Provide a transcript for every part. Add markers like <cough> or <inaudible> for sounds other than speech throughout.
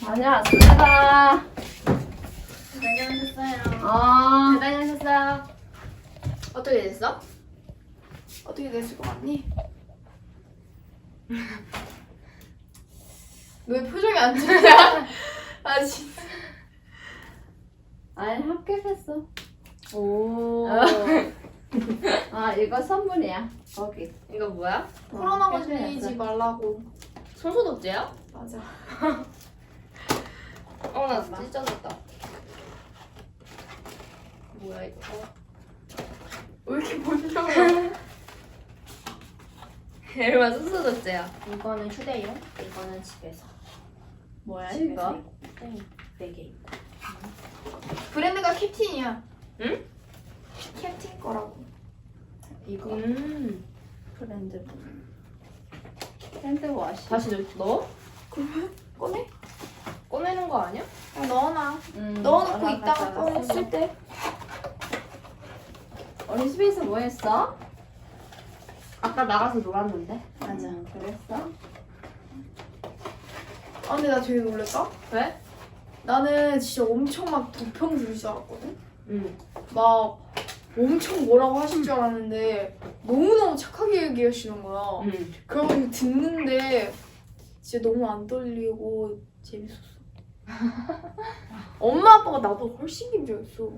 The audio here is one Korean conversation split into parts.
다녀왔습니다. 다녀오셨어요. 어. 다녀오셨어요. 어떻게 됐어? 어떻게 됐을 것 같니? <laughs> 왜 표정이 안 좋냐? <laughs> 아 진짜. 아니 합격했어. 오. 아 이거 선물이야. 거기. 이거 뭐야? 코로나 어, 걸리지 말라고. 손소독제야? 맞아. <laughs> 어 나 찢어졌다. 뭐야 이거? 왜 이렇게 멀쩡해? 얼마 손소독제야? 이거는 휴대용, 이거는 집에서. 뭐야 집에서 이거? 네, 네개 있고. 브랜드가 캡틴이야. 응? 캡틴 거라고. 이거 음. 브랜드. 핸드워시. 다시 넣어? 그러면 꺼내? 꺼내는 거 아니야? 야, 넣어놔. 음, 넣어놓고 이따가 갖다가 꺼냈을 쓰고. 때. 우리 집에서 뭐 했어? 아까 나가서 놀았는데. 맞아. 그랬어? 아 근데 나 되게 놀랬다. 왜? 나는 진짜 엄청 막 도평 들을 줄 알았거든. 응. 막 엄청 뭐라고 하실 줄 알았는데 너무너무 착하게 얘기하시는 거야. 응. 그러고 듣는데 진짜 너무 안 떨리고 재밌었어. <laughs> 엄마 아빠가 나도 훨씬 긴장했어.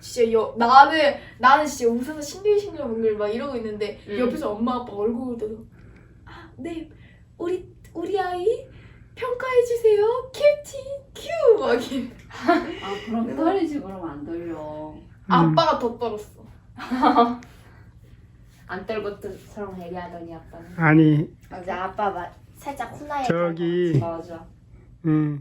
진짜 여, 나는 나는 진짜 웃어서 싱글싱글벙글 막 이러고 있는데 음. 옆에서 엄마 아빠 얼굴 보고 아네 우리 우리 아이 평가해 주세요 캡틴 큐막 이래. 아 그럼 떨리지 그럼 안 떨려. 아빠가 더 떨었어. <laughs> 안 떨고 뜻처럼 얘기하더니 아빠는. 아니 맞아, 아빠 막 살짝 혼나야 저기 맞아. 음,